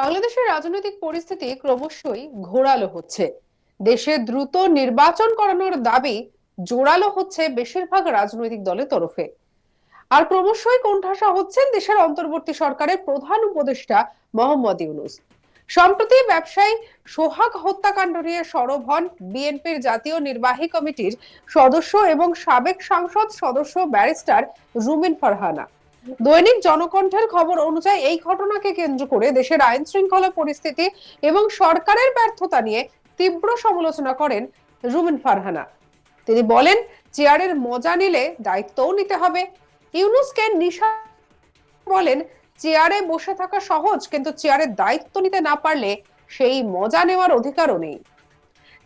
বাংলাদেশের রাজনৈতিক পরিস্থিতি ক্রমশই ঘোরালো হচ্ছে। দেশে দ্রুত নির্বাচন করানোর দাবি জোরালো হচ্ছে বেশিরভাগ রাজনৈতিক দলের তরফে। আর ক্রমশই কোণঠাসা হচ্ছেন দেশের অন্তর্বর্তী সরকারের প্রধান উপদেষ্টা মোহাম্মদ ইউনুস। সম্প্রতি ব্যবসায়ী সোহাগ হত্যাকাণ্ড নিয়ে সরব হন বিএনপির জাতীয় নির্বাহী কমিটির সদস্য এবং সাবেক সংসদ সদস্য ব্যারিস্টার রুমিন ফারহানা। দৈনিক জনকণ্ঠের খবর অনুযায়ী এই ঘটনাকে কেন্দ্র করে দেশের আইন শৃঙ্খলা পরিস্থিতি এবং সরকারের ব্যর্থতা নিয়ে তীব্র সমালোচনা করেন রুমিন ফারহানা। তিনি বলেন, চেয়ারের মজা নিলে দায়িত্বও নিতে হবে। ইউনুসকে নিশা বলেন, চেয়ারে বসে থাকা সহজ, কিন্তু চেয়ারের দায়িত্ব নিতে না পারলে সেই মজা নেওয়ার অধিকারও নেই।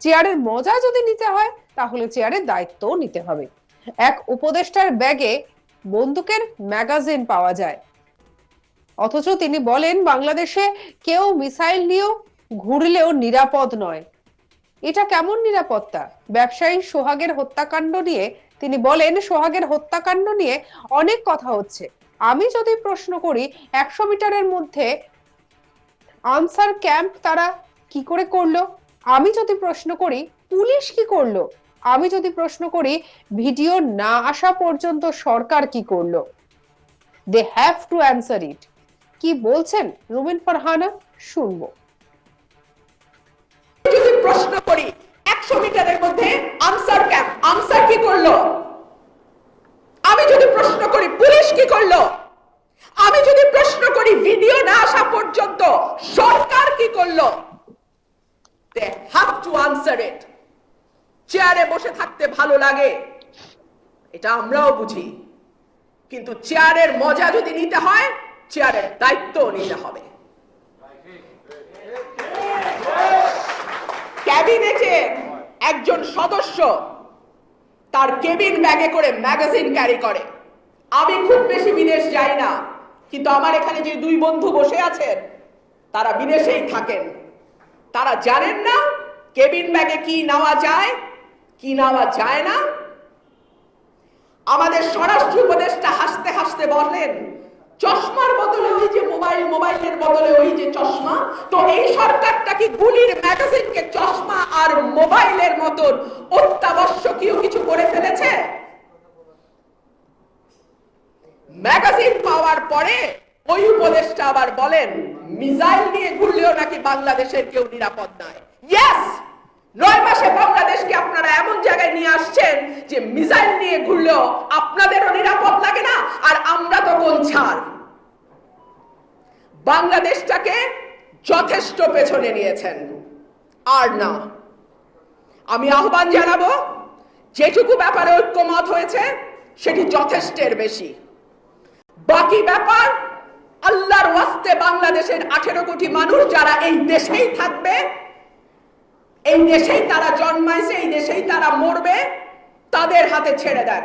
চেয়ারের মজা যদি নিতে হয়, তাহলে চেয়ারের দায়িত্বও নিতে হবে। এক উপদেষ্টার ব্যাগে বন্দুকের ম্যাগাজিন পাওয়া যায়। অথচ তিনি বলেন, বাংলাদেশে কেউ মিসাইল নিয়েও ঘুরলেও নিরাপদ নয়। এটা কেমন নিরাপত্তা? ব্যবসায়ী সোহাগের হত্যাকাণ্ড নিয়ে তিনি বলেন, সোহাগের হত্যাকাণ্ড নিয়ে অনেক কথা হচ্ছে। আমি যদি প্রশ্ন করি, একশো মিটারের মধ্যে আনসার ক্যাম্প তারা কি করে করল? আমি যদি প্রশ্ন করি, পুলিশ কি করল? আমি যদি প্রশ্ন করি, ভিডিও না আসা পর্যন্ত সরকার কি করল? They have to answer it কি বলছেন রুমিন ফারহানা? শুনব। যদি প্রশ্ন করি, একশো মিটারের মধ্যে আনসার ক্যাম্প আনসার কি করল? আমি যদি প্রশ্ন করি, পুলিশ কি করল? আমি যদি প্রশ্ন করি, ভিডিও না আসা পর্যন্ত সরকার কি করল? They have to answer it চেয়ারে বসে থাকতে ভালো লাগে। এটা আমরাও বুঝি। কিন্তু চেয়ারের মজা যদি নিতে হয় চেয়ারের দায়িত্ব নিতে হবে। ক্যাবিনেটের একজন সদস্য তার কেবিন ব্যাগে করে ম্যাগাজিন ক্যারি করে। আমি খুব বেশি বিদেশ যাই না, কিন্তু আমার এখানে যে দুই বন্ধু বসে আছেন, তারা বিদেশেই থাকেন। তারা জানেন না কেবিন ব্যাগে কি নেওয়া যায় কি নেওয়া যায় না? আমাদের স্বরাষ্ট্র উপদেষ্টা হাসতে হাসতে বলেন চশমার বদলে ওই যে মোবাইল, মোবাইলের বদলে ওই যে চশমা, তো এই সরকারটা কি গুলির ম্যাগাজিনকে চশমা আর মোবাইলের মতন অত্যাবশ্যকীয় কিছু করে ফেলেছে? ম্যাগাজিন পাওয়ার পরে ওই উপদেশটা আবার বলেন, মিসাইল নিয়ে ঘুরলেও নাকি বাংলাদেশের কেউ নিরাপদ নয়। ইয়েস নয় মাসে বাংলাদেশকে আপনারা এমন জায়গায় নিয়ে আসছেন যে মিসাইল নিয়ে ঘুরলেও আপনাদেরও নিরাপদ লাগে না, আর আমরা তো কোন ছাড় বাংলাদেশটাকে যথেষ্ট পেছনে নিয়েছেন। আর না, আমি আহ্বান জানাব, যেটুকু ব্যাপারে ঐক্যমত হয়েছে, সেটি যথেষ্টের বেশি। বাকি ব্যাপার, আল্লাহর ওয়াস্তে বাংলাদেশের আঠেরো কোটি মানুষ যারা এই দেশেই থাকবে এই দেশেই তারা জন্মাইছে, এই দেশেই তারা মরবে, তাদের হাতে ছেড়ে দেন।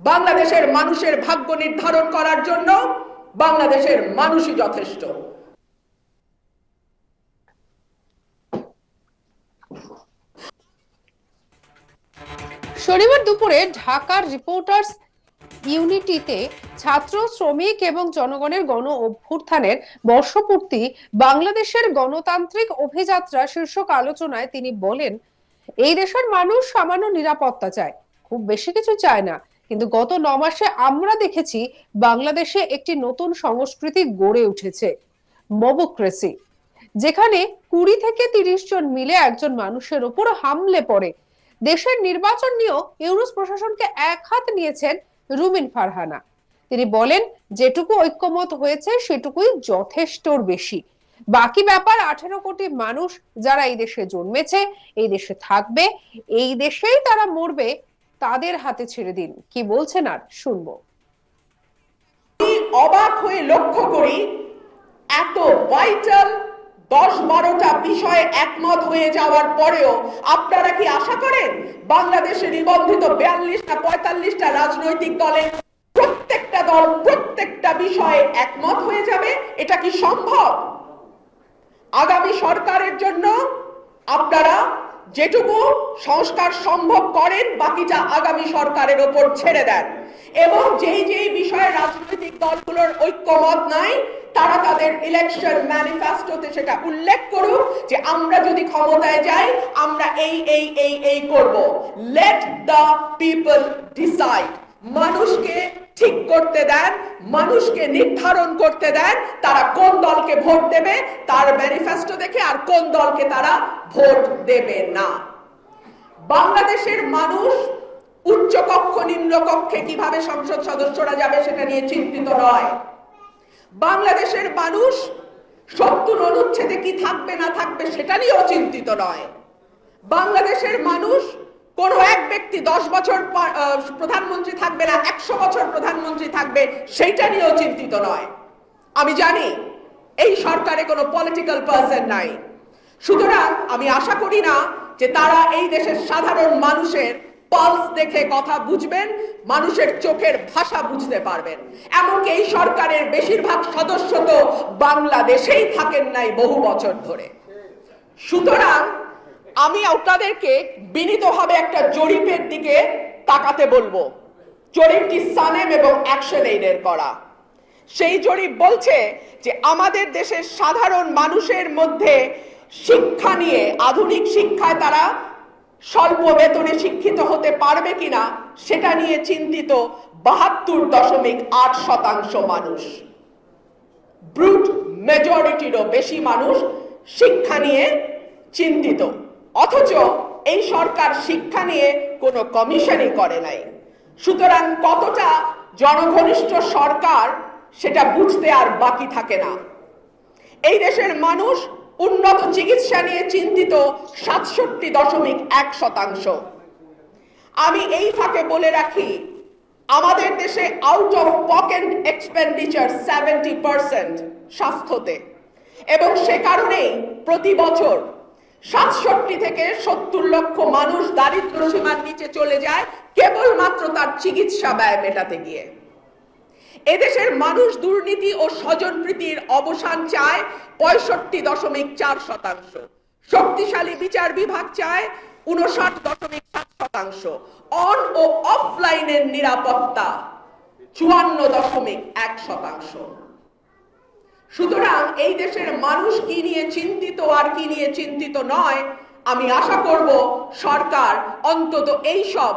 বাংলাদেশের মানুষের ভাগ্য নির্ধারণ করার জন্য বাংলাদেশের মানুষই যথেষ্ট। শনিবার দুপুরে ঢাকার রিপোর্টার্স ইউনিটিতে ছাত্র, শ্রমিক এবং জনগণের গণ অভ্যুত্থানের বর্ষপূর্তি, বাংলাদেশের গণতান্ত্রিক অভিযাত্রা শীর্ষক আলোচনায় তিনি বলেন, এই দেশের মানুষ সামান্য নিরাপত্তা চায়, খুব বেশি কিছু চায় না। কিন্তু গত ন মাসে আমরা দেখেছি বাংলাদেশে একটি নতুন সংস্কৃতি গড়ে উঠেছে, মবোক্রেসি। যেখানে কুড়ি থেকে তিরিশ জন মিলে একজন মানুষের উপর হামলে পড়ে। দেশের নির্বাচন নিয়েও ইউনুস প্রশাসনকে এক হাত নিয়েছেন রুমিন ফারহানা। তিনি বলেন, যেটুকু ঐক্যমত হয়েছে, সেটুকুই যথেষ্টর বেশি। বাকি ব্যাপার, আঠেরো কোটি মানুষ যারা এই দেশে জন্মেছে, এই দেশে থাকবে, এই দেশেই তারা মরবে, তাদের হাতে ছেড়ে দিন। কি বলছেন আর শুনব। অবাক হয়ে লক্ষ্য করি, এত ভাইটাল দশ বারোটা বিষয়ে একমত হয়ে যাওয়ার পরেও আপনারা কি আশা করেন? বাংলাদেশে নিবন্ধিত বিয়াল্লিশটা, পঁয়তাল্লিশটা রাজনৈতিক দলে প্রত্যেকটা দল, প্রত্যেকটা বিষয়ে একমত হয়ে যাবে? এটা কি সম্ভব? আগামী সরকারের জন্য আপনারা যেটুকু সংস্কার সম্ভব করেন, বাকিটা আগামী সরকারের ওপর ছেড়ে দেন। এবং যেই যেই বিষয়ে রাজনৈতিক দলগুলোর ঐক্যমত নাই তারা তাদের ইলেকশন ম্যানিফেস্টোতে সেটা উল্লেখ করুক যে আমরা যদি ক্ষমতায় যাই, আমরা এই এই এই এই করব। লেট দ্য পিপল ডিসাইড মানুষকে ঠিক করতে দেন, মানুষকে নির্ধারণ করতে দেন, তারা কোন দলকে ভোট দেবে, তার ম্যানিফেস্টো দেখে আর কোন দলকে তারা ভোট দেবে না। বাংলাদেশের মানুষ উচ্চ কক্ষ নিম্ন কক্ষে কীভাবে সংসদ সদস্যরা যাবে সেটা নিয়ে চিন্তিত নয়। বাংলাদেশের মানুষ সত্তর অনুচ্ছেদে কি থাকবে, না থাকবে, সেটা নিয়েও চিন্তিত নয়। বাংলাদেশের মানুষ কোন এক ব্যক্তি দশ বছর প্রধানমন্ত্রী থাকবে না, একশো বছর প্রধানমন্ত্রী থাকবে, সেইটা নিয়েও চিন্তিত নয়। আমি জানি এই সরকারে কোনো পলিটিক্যাল পার্সন নাই। সুতরাং আমি আশা করি না যে তারা এই দেশের সাধারণ মানুষের পালস দেখে কথা বুঝবেন, মানুষের চোখের ভাষা বুঝতে পারবেন। এমনকি এই সরকারের বেশিরভাগ সদস্য তো বাংলাদেশেই থাকেন নাই বহু বছর ধরে। সুতরাং আমি আপনাদেরকে বিনীতভাবে একটা জরিপের দিকে তাকাতে বলব। জরিপটি সানেম এবং অ্যাকশন এইডের করা। সেই জরিপ বলছে যে আমাদের দেশের সাধারণ মানুষের মধ্যে শিক্ষা নিয়ে আধুনিক শিক্ষায় তারা স্বল্প বেতনে শিক্ষিত হতে পারবে কিনা সেটা নিয়ে চিন্তিত বাহাত্তর দশমিক আট শতাংশ মানুষ। ব্রুট মেজরিটিরও বেশি মানুষ শিক্ষা নিয়ে চিন্তিত। অথচ এই সরকার শিক্ষা নিয়ে কোনো কমিশনই করে নাই। সুতরাং কতটা জনঘনিষ্ঠ সরকার সেটা বুঝতে আর বাকি থাকে না। এই দেশের মানুষ উন্নত চিকিৎসা নিয়ে চিন্তিত সাতষট্টি দশমিক এক শতাংশ। আমি এই ফাঁকে বলে রাখি, আমাদের দেশে out of pocket expenditure seventy percent স্বাস্থ্যতে। এবং সে কারণেই প্রতি বছর সাতষট্টি থেকে সত্তর লক্ষ মানুষ দারিদ্র সীমার নিচে চলে যায়, কেবলমাত্র তার চিকিৎসা ব্যয় মেটাতে গিয়ে। এদেশের মানুষ দুর্নীতি ও স্বজনপ্রীতির অবসান চায় পঁয়ষট্টি দশমিক চার শতাংশ। শক্তিশালী বিচার বিভাগ চায় উনষাট দশমিক সাত শতাংশ। অন ও অফলাইনের নিরাপত্তা চুয়ান্ন দশমিক এক শতাংশ। সুতরাং এই দেশের মানুষ কি নিয়ে চিন্তিত আর কি নিয়ে চিন্তিত নয়, আমি আশা করব সরকার অন্তত এই সব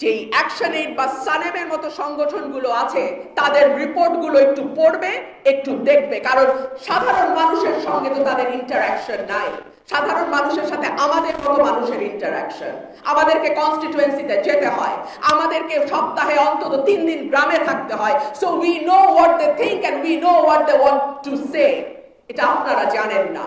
যেই অ্যাকশন এইড বা সানেমের মতো সংগঠনগুলো আছে, তাদের রিপোর্টগুলো একটু পড়বে, একটু দেখবে। কারণ সাধারণ মানুষের সঙ্গে তো তাদের ইন্টারাকশন নাই। সাধারণ মানুষের সাথে আমাদের মতো মানুষের ইন্টারাকশন আমাদেরকে কনস্টিটুয়েন্সিতে যেতে হয়। আমাদেরকে সপ্তাহে অন্তত তিন দিন গ্রামে থাকতে হয়। So we know what they think and we know what they want to say এটা আপনারা জানেন না।